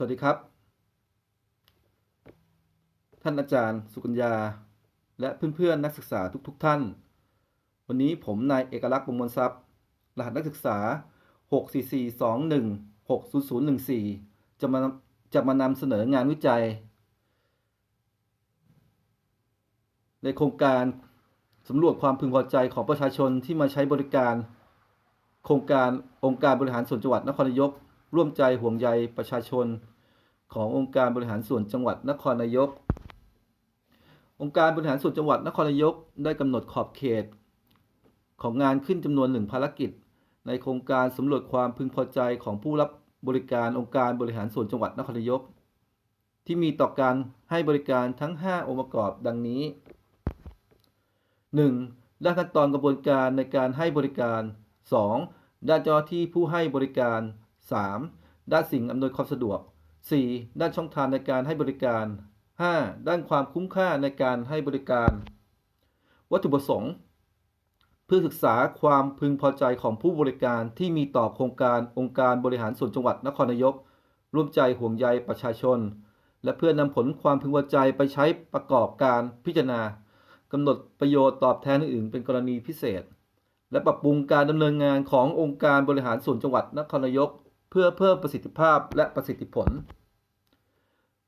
สวัสดีครับ ท่านอาจารย์สุกัญญา และเพื่อนๆนักศึกษาทุกๆทท่าน วันนี้ผมนายเอกลักษณ์ประมวลทรัพย์ รหัสนักศึกษา 64421600014 จะมาจะมานำเสนองานวิจัย ในโครงการสำรวจความพึงพอใจของประชาชนที่มาใช้บริการ โครงการองค์การบริหารส่วนจังหวัดนครนายก ร่วมใจห่วงใยประชาชน ขององค์การบริหารส่วนจังหวัดนครนายก องค์การบริหารส่วนจังหวัดนครนายก ได้กำหนดขอบเขต ของงานขึ้นจำนวนหนึ่งภารกิจ ในโครงการสำรวจความพึงพอใจของผู้รับบริการองค์การบริหารส่วนจังหวัดนครนายก ที่มีต่อการให้บริการทั้ง 5 องค์ประกอบดังนี้ 1. ด้านขั้นตอนกระบวนการในการให้บริการ 2. ด้านเจ้าหน้าที่ผู้ให้บริการ 3. ด้านสิ่งอำนวยความสะดวก 4. ด้านช่องทางในการให้บริการ 5. ด้านความคุ้มค่าในการให้บริการ วัตถุประสงค์ เพื่อศึกษาความพึงพอใจของผู้บริการที่มีต่อโครงการองค์การบริหารส่วนจังหวัดนครนายก ร่วมใจห่วงใยประชาชน และเพื่อนำผลความพึงพอใจไปใช้ประกอบการพิจารณากำหนดประโยชน์ตอบแทนอื่นๆเป็นกรณีพิเศษ และปรับปรุงการดำเนินงานขององค์การบริหารส่วนจังหวัดนครนายก เพื่อเพิ่มประสิทธิภาพและประสิทธิผล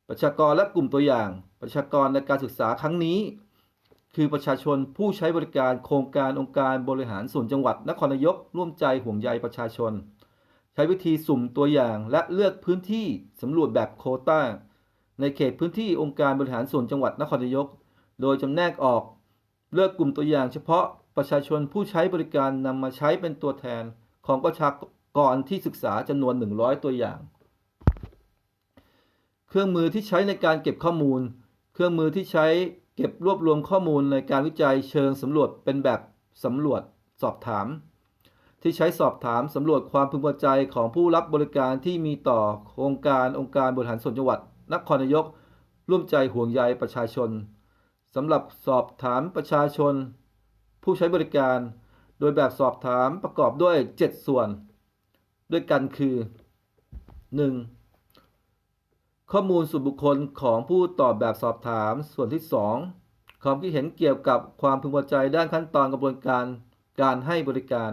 ประชากรและกลุ่มตัวอย่าง ประชากรในการศึกษาครั้งนี้ คือประชาชนผู้ใช้บริการโครงการองค์การบริหารส่วนจังหวัดนครนายกร่วมใจห่วงใยประชาชน ใช้วิธีสุ่มตัวอย่างและเลือกพื้นที่สำรวจแบบโคต้าในเขตพื้นที่องค์การบริหารส่วนจังหวัดนครนายก โดยจำแนกออกเลือกกลุ่มตัวอย่างเฉพาะประชาชนผู้ใช้บริการนำมาใช้เป็นตัวแทนของประชา กรที่ศึกษาจำนวน 100 ตัวอย่าง เครื่องมือที่ใช้ในการเก็บข้อมูล เครื่องมือที่ใช้เก็บรวบรวมข้อมูลในการวิจัยเชิงสำรวจเป็นแบบสำรวจสอบถาม ที่ใช้สอบถามสำรวจความพึงพอใจของผู้รับบริการที่มีต่อโครงการองค์การบริหารส่วนจังหวัดนครนายก ร่วมใจห่วงใยประชาชนสำหรับสอบถามประชาชน ผู้ใช้บริการ โดยแบบสอบถามประกอบด้วย 7 ส่วน ด้วยกันคือ 1. ข้อมูลส่วนบุคคลของผู้ตอบแบบสอบถาม ส่วนที่ 2. ความคิดเห็นเกี่ยวกับความพึงพอใจด้านขั้นตอนกระบวนการการให้บริการ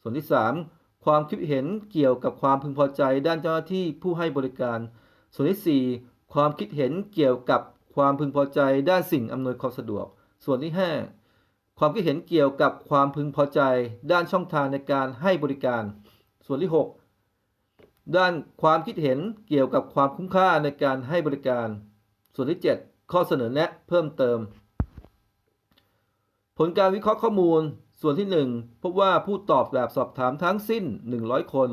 ส่วนที่ 3. ความคิดเห็นเกี่ยวกับความพึงพอใจด้านเจ้าหน้าที่ผู้ให้บริการ ส่วนที่ 4. ความคิดเห็นเกี่ยวกับความพึงพอใจด้านสิ่งอำนวยความสะดวก ส่วนที่ 5 ความคิดเห็นเกี่ยวกับความพึงพอใจด้านช่องทางในการให้บริการ ส่วนที่ 6 ด้านความคิดเห็นเกี่ยวกับความคุ้มค่าในการให้บริการ ส่วนที่ 7 ข้อเสนอแนะเพิ่มเติม ผลการวิเคราะห์ข้อมูล ส่วนที่ 1 พบว่าผู้ตอบแบบสอบถามทั้งสิ้น 100 คน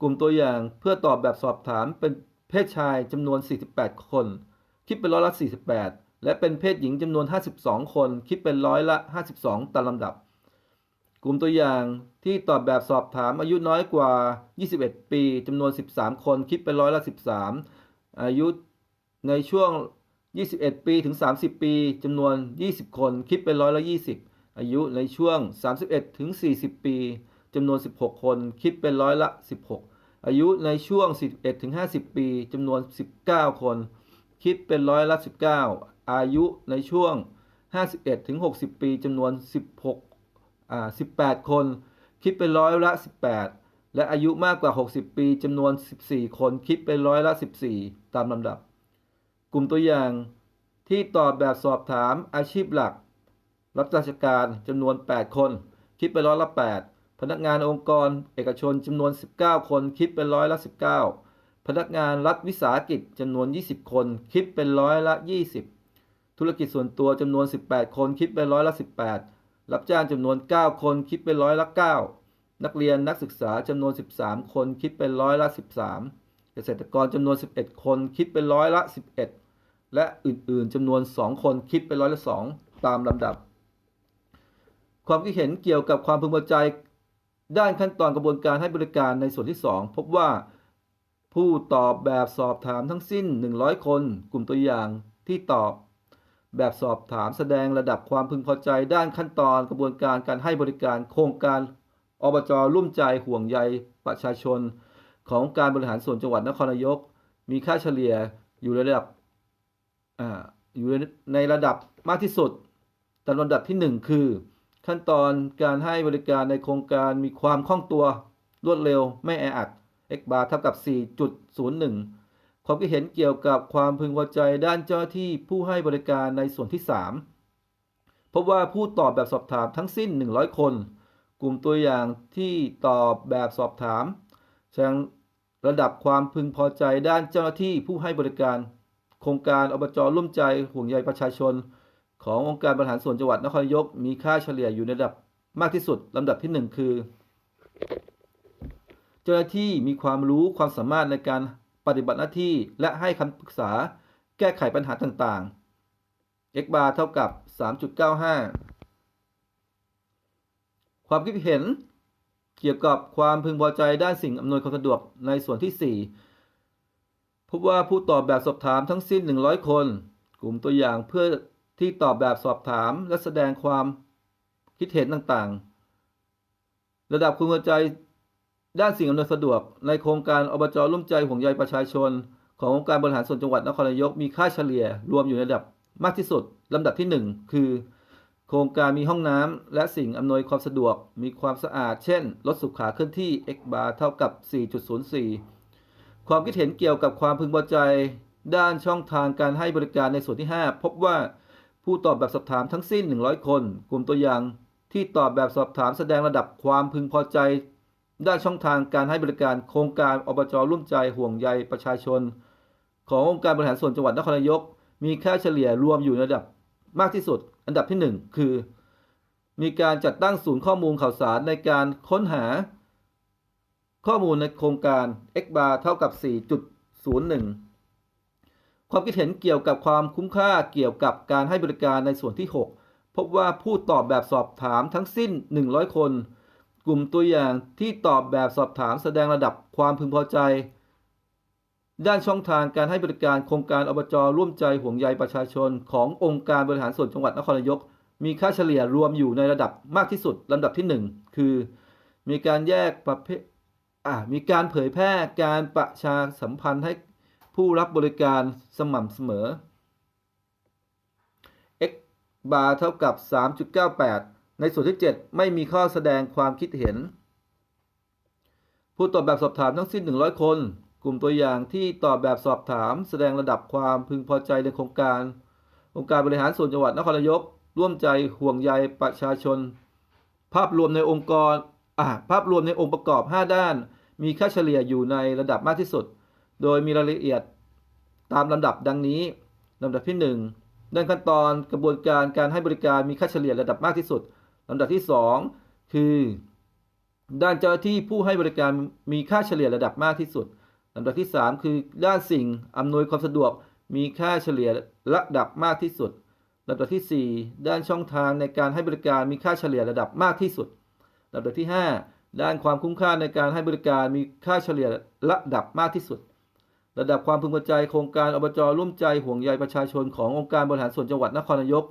กลุ่มตัวอย่างเพื่อตอบแบบสอบถามเป็นเพศชายจำนวน 48 คน คิดเป็นร้อยละ 48 และเป็นเพศหญิงจำนวน 52 คน คิดเป็นร้อยละ 52ตามลำดับ กลุ่มตัวอย่างที่ตอบแบบสอบถามอายุน้อยกว่า 21 ปีจำนวน 13 คนคิดเป็นร้อยละ 13 อายุในช่วง 21 ปีถึง 30 ปีจำนวน 20 คนคิดเป็นร้อยละ 20 อายุในช่วง 31 ถึง 40 ปีจำนวน 16 คนคิดเป็นร้อยละ 16 อายุในช่วง 41 ถึง 50 ปีจำนวน 19 คน คิดเป็นร้อยละ 19 อายุในช่วง 51 ถึง 60 ปีจำนวน 16 อ่า18 คน คิดเป็นร้อยละ 18 และอายุมากกว่า 60 ปีจำนวน 14 คนคิดเป็นร้อยละ 14 ตามลำดับ กลุ่มตัวอย่างที่ตอบแบบสอบถามอาชีพหลัก รับราชการจำนวน 8 คน คิดเป็นร้อยละ 8 พนักงานองค์กร เอกชนจำนวน 19 คนคิดเป็นร้อยละ 19 พนักงานรัฐวิสาหกิจจำนวน 20 คน คิดเป็นร้อยละ 20 ธุรกิจส่วนตัวจำนวน 18 คนคิดเป็นร้อยละ 18 รับจ้างจำนวน 9 คนคิดเป็นร้อยละ 9 นักเรียนนักศึกษาจำนวน 13 คนคิดเป็นร้อยละ 13 เกษตรกรจำนวน 11 คนคิดเป็นร้อยละ 11 และอื่นๆจำนวน 2 คนคิดเป็นร้อยละ 2 ตามลำดับ ความคิดเห็นเกี่ยวกับความพึงพอใจ ด้านขั้นตอนกระบวนการให้บริการในส่วนที่ 2 พบว่าผู้ตอบแบบสอบถามทั้งสิ้น 100 คน กลุ่มตัวอย่างที่ตอบ แบบสอบถามแสดงระดับความพึงพอใจ ด้านขั้นตอนกระบวนการการให้บริการโครงการอบจร่วมใจห่วงใยประชาชน ของการบริหารส่วนจังหวัดนครนายก มีค่าเฉลี่ยอยู่ในระดับออยู่ในระดับมากที่สุดตามลำดับที่ 1 คือ ขั้นตอนการให้บริการในโครงการมีความคล่องตัวรวดเร็วไม่แออัด x bar เท่ากับ 4.01 ความคิดเห็นเกี่ยวกับความพึงพอใจด้านเจ้าที่ผู้ให้บริการในส่วนที่ 3 พบว่าผู้ตอบแบบสอบถามทั้งสิ้น 100 คน กลุ่มตัวอย่างที่ตอบแบบสอบถามแสดงระดับความพึงพอใจด้านเจ้าหน้าที่ผู้ให้บริการ โครงการอบจร่วมใจห่วงใยประชาชน ขององค์การบริหารส่วนจังหวัดนครนายกมีค่าเฉลี่ยอยู่ในระดับมากที่สุดลำดับที่ 1 คือ เจ้าหน้าที่มีความรู้ความสามารถในการ ปฏิบัติหน้าที่และให้คำปรึกษาแก้ไขปัญหาต่างๆ x bar เท่ากับ 3.95 ความคิดเห็นเกี่ยวกับความพึงพอใจด้านสิ่งอำนวยความสะดวกในส่วนที่ 4 พบว่าผู้ตอบแบบสอบถามทั้งสิ้น 100 คน กลุ่มตัวอย่างเพื่อที่ตอบแบบสอบถามและแสดงความคิดเห็นต่างๆ ระดับพึงพอใจ ด้านสิ่งอำนวยสะดวก ในโครงการอบจร่วมใจห่วงใยประชาชน ขององค์การบริหารส่วนจังหวัดนครนายกมีค่าเฉลี่ยรวมอยู่ในระดับมากที่สุดลำดับที่ 1 คือ โครงการมีห้องน้ำและสิ่งอำนวยความสะดวก มีความสะอาด เช่นรถสุขาเคลื่อนที่ x bar เท่ากับ 4.04 ความคิดเห็นเกี่ยวกับความพึงพอใจ ด้านช่องทางการให้บริการในส่วนที่ 5 พบว่าผู้ตอบแบบสอบถามทั้งสิ้น 100 คน กลุ่มตัวอย่างที่ตอบแบบสอบถามแสดงระดับความพึงพอใจ ด้านช่องทางการให้บริการโครงการอบจร่วมใจห่วงใยประชาชน ขององค์การบริหารส่วนจังหวัดนครนายก มีค่าเฉลี่ยรวมอยู่ในระดับมากที่สุด อันดับที่ 1 คือ มีการจัดตั้งศูนย์ข้อมูลข่าวสารในการค้นหา ข้อมูลในโครงการ x bar เท่ากับ 4.01 ความคิดเห็นเกี่ยวกับความคุ้มค่าเกี่ยวกับการให้บริการในส่วนที่ 6 พบว่าผู้ตอบแบบสอบถามทั้งสิ้น 100 คน กลุ่มตัวอย่างที่ตอบแบบสอบถามแสดงระดับความพึงพอใจ ด้านช่องทางการให้บริการโครงการอบจร่วมใจห่วงใยประชาชน ขององค์การบริหารส่วนจังหวัดนครนายก มีค่าเฉลี่ยรวมอยู่ในระดับมากที่สุดลำดับที่ 1 คือ มีการแยกประเภทมีการเผยแพร่การประชาสัมพันธ์ให้ผู้รับบริการสม่ำเสมอ x bar เท่ากับ 3.98 ในส่วนที่ 7 ไม่มีข้อแสดงความคิดเห็น ผู้ตอบแบบสอบถามทั้งสิ้น 100 คน กลุ่มตัวอย่างที่ตอบแบบสอบถาม แสดงระดับความพึงพอใจในโครงการ องค์การบริหารส่วนจังหวัดนครนายก ร่วมใจห่วงใยประชาชน ภาพรวมในองค์กรภาพรวมในองค์ประกอบ 5 ด้าน มีค่าเฉลี่ยอยู่ในระดับมากที่สุด โดยมีรายละเอียดตามลำดับดังนี้ลำดับที่ 1 ด้านขั้นตอนกระบวนการการให้บริการมีค่าเฉลี่ยระดับมากที่สุด ลำดับที่ 2 คือ ด้านเจ้าหน้าที่ผู้ให้บริการมีค่าเฉลี่ยระดับมากที่สุดลำดับที่ 3 คือด้านสิ่งอำนวยความสะดวกมีค่าเฉลี่ยระดับมากที่สุดลำดับที่ 4 ด้านช่องทางในการให้บริการมีค่าเฉลี่ยระดับมากที่สุดลำดับที่ 5 ด้านความคุ้มค่าในการให้บริการมีค่าเฉลี่ยระดับมากที่สุด ระดับความพึงพอใจโครงการอบจร่วมใจห่วงใยประชาชนขององค์การบริหารส่วนจังหวัดนครนายก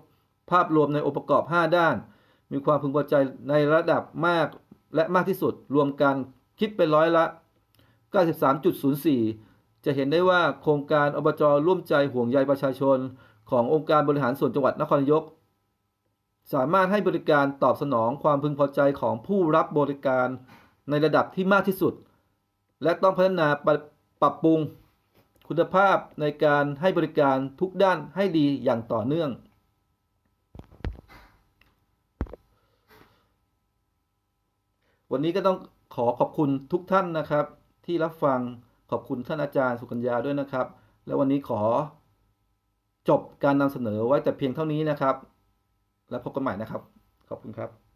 ภาพรวมในองค์ประกอบ 5 ด้าน มีความพึงพอใจในระดับมากและมากที่สุดรวมกันคิดเป็นร้อยละ 93.04 จะเห็นได้ว่าโครงการอบจร่วมใจห่วงใยประชาชน ขององค์การบริหารส่วนจังหวัดนครนายก สามารถให้บริการตอบสนองความพึงพอใจของผู้รับบริการในระดับที่มากที่สุด และต้องพัฒนาปรปรับปรุงคุณภาพในการให้บริการทุกด้านให้ดีอย่างต่อเนื่อง วันนี้ก็ต้องขอขอบคุณทุกท่านนะครับ ที่รับฟังขอบคุณท่านอาจารย์สุกัญญาด้วยนะครับ และวันนี้ขอจบการนำเสนอไว้แต่เพียงเท่านี้นะครับ แล้วพบกันใหม่นะครับ ขอบคุณครับ